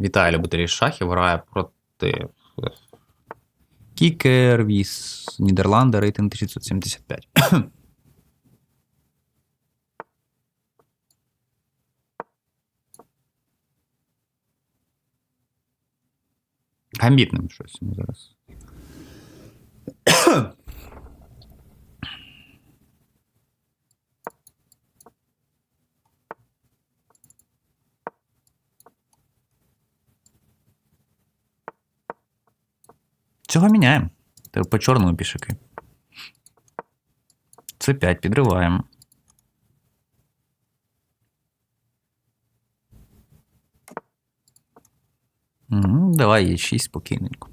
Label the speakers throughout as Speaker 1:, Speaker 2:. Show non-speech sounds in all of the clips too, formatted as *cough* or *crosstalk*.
Speaker 1: Вітаю любителі шахів. Грає проти Кікер Віс Нідерланди, рейтинг 1975. Гамбітним щось зараз. Цього міняємо. Тепер по чорному пішаки. Це 5 підриваємо. Ну, давай є 6 спокійненько.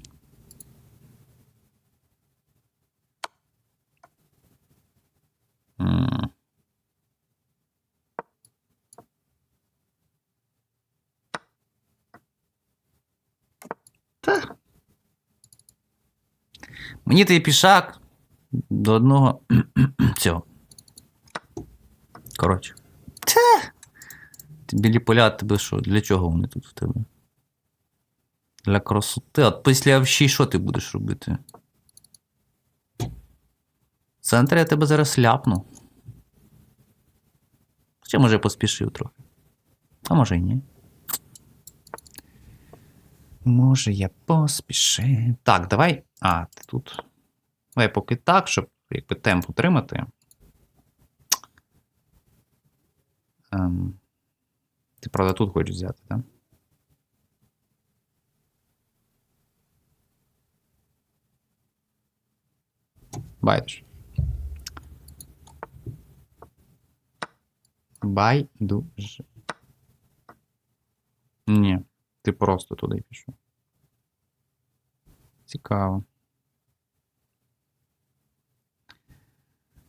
Speaker 1: Мені той пішак до одного *clears throat* цього. Коротше. Та. Ти білі поля тебе що? Для чого вони тут в тебе? Для красоти. А після овщі що ти будеш робити? В я тебе зараз ляпну. Хоча може поспішив трохи. А може й ні. Може, я поспішив. Так, давай. А, тут. Давай поки так, щоб якби темп утримати. Ем, ти, правда, тут хочеш взяти, так? Байдуже. Байдуже. Ні, ти просто туди пішов. Цікаво.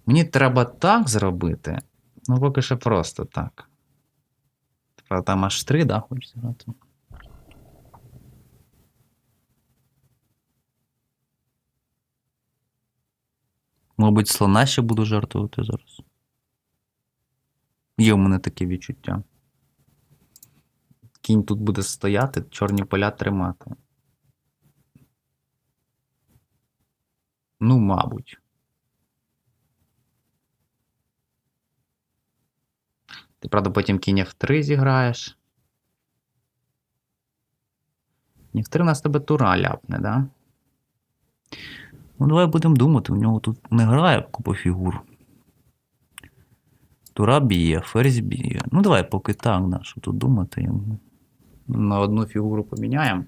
Speaker 1: Мені треба так зробити. Ну, поки що просто так. Правда, там аж три, да, хочеш зіграти? Мабуть, слона ще буду жартувати зараз. Є у мене таке відчуття. Кінь тут буде стояти, чорні поля тримати. Ну, мабуть. Ти, правда, потім кінь F3 зіграєш. Ні, в 3 у нас тебе тура ляпне, да? Ну, давай будемо думати, у нього тут не грає купа фігур. Тура б'є, ферзь б'є. Ну, давай поки так, да, що тут думати. йому. На одну фігуру поміняємо.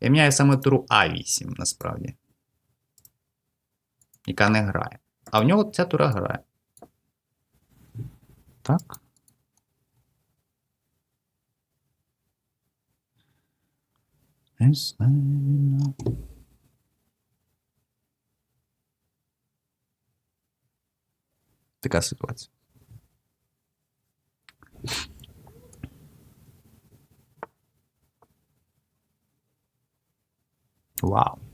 Speaker 1: Я міняю саме туру А8, насправді. Яка не грає. А в нього ця тура грає. Так. Така ситуація. Вау. Ну,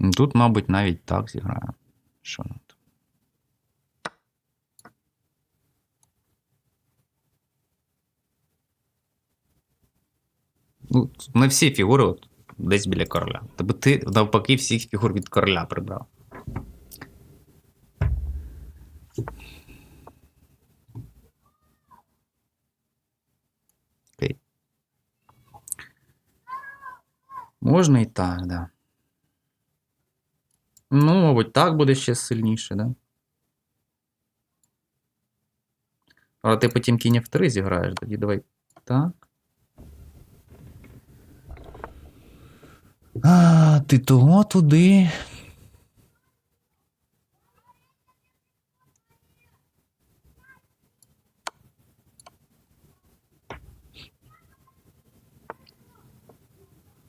Speaker 1: Тут, мабуть, навіть так зіграю. Що тут? Ну, не всі фігури от, десь біля короля. Тобто ти навпаки всіх фігур від короля прибрав. Можна і так, да. Ну, мабуть, так буде ще сильніше, да? Але ти потім кінь F3 зіграєш, тоді давай так. А, ти того туди.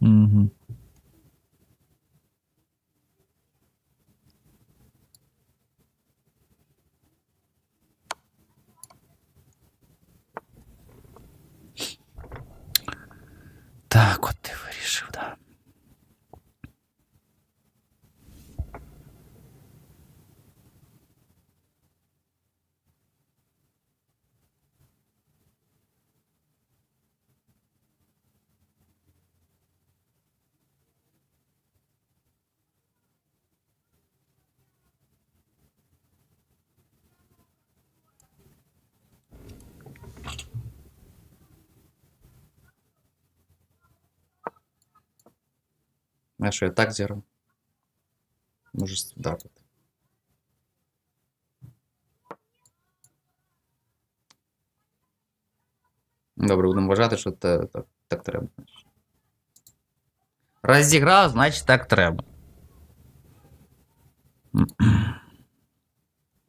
Speaker 1: Угу. Так, от ти вирішив, да. Я що, я так зіграв? Можу вдарити. Добре, будемо вважати, що те, так, так треба. Раз значить так треба.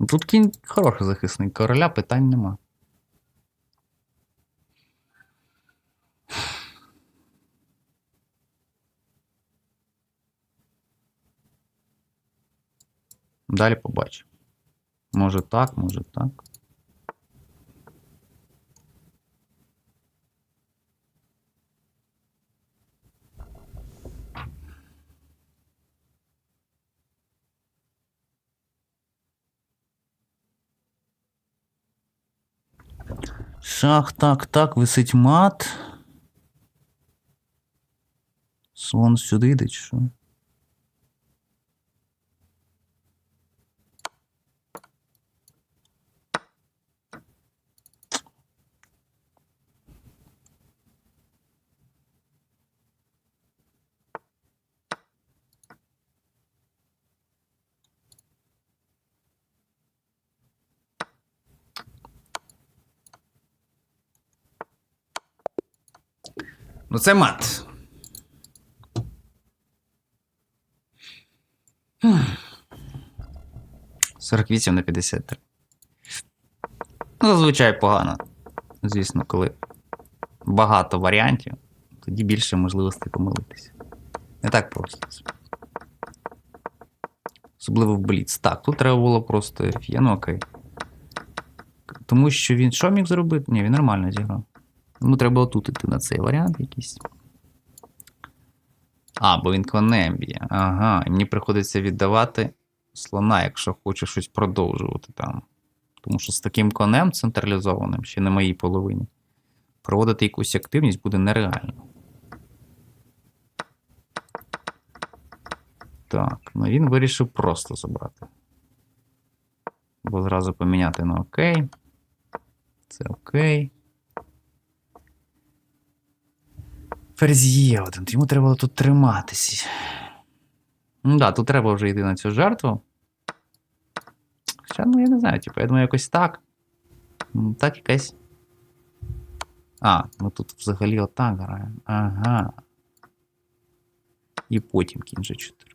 Speaker 1: Тут кінь хороший захисник, короля питань нема. Далі побачимо. Може так, може так. Шах, так, так, висить мат. Слон сюди йде, чи що? Ну, це мат. Хм. 48 на 53. Ну, зазвичай погано. Звісно, коли багато варіантів, тоді більше можливостей помилитися. Не так просто. Особливо в Бліц. Так, тут треба було просто ну окей. Тому що він що міг зробити? Ні, він нормально зіграв. Йому треба отут іти на цей варіант якийсь. А, бо він конем б'є. Ага, і мені приходиться віддавати слона, якщо хочу щось продовжувати там. Тому що з таким конем централізованим, ще на моїй половині, проводити якусь активність буде нереально. Так, ну він вирішив просто забрати. Бо зразу поміняти на окей. Це окей. Ферзь один, йому треба було тут триматися. Ну да, тут треба вже йти на цю жертву. Хоча, ну я не знаю, типу, я думаю, якось так. Так якась. А, ну тут взагалі отак граємо. Ага. І потім кінь же 4.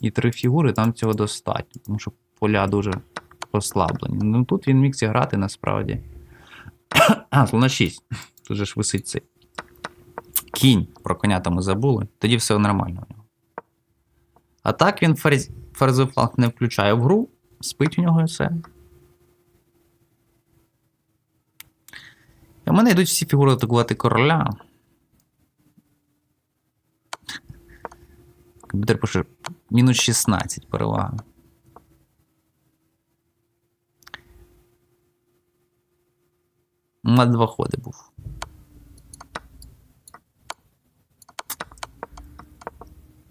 Speaker 1: І три фігури там цього достатньо, тому що поля дуже послаблені. Ну тут він міг зіграти насправді. *coughs* А, слона 6. Тут же ж висить цей. Кінь про коня там ми забули, тоді все нормально у нього. А так він ферзь, ферзовий фланг не включає в гру, спить у нього і все. І в мене йдуть всі фігури атакувати короля. Комп'ютер пише мінус 16 перевага. На два ходи був.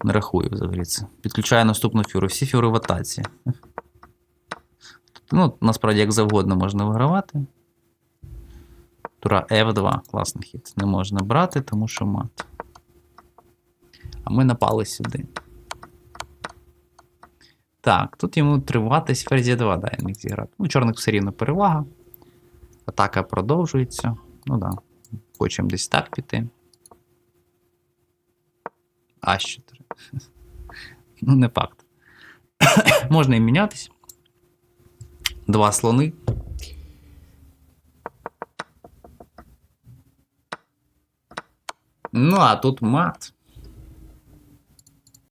Speaker 1: Не рахую взагалі це. Підключаю наступну фігуру. Всі фігури в атаці. Ну, насправді, як завгодно можна вигравати. Тура F2. Класний хід. Не можна брати, тому що мат. А ми напали сюди. Так, тут йому триватись ферзі 2, да, я міг зіграти. Ну, чорних все рівно перевага. Атака продовжується. Ну да. Хочемо десь так піти. А4. Ну, не факт. *coughs* Можна і мінятись. Два слони. Ну, а тут мат.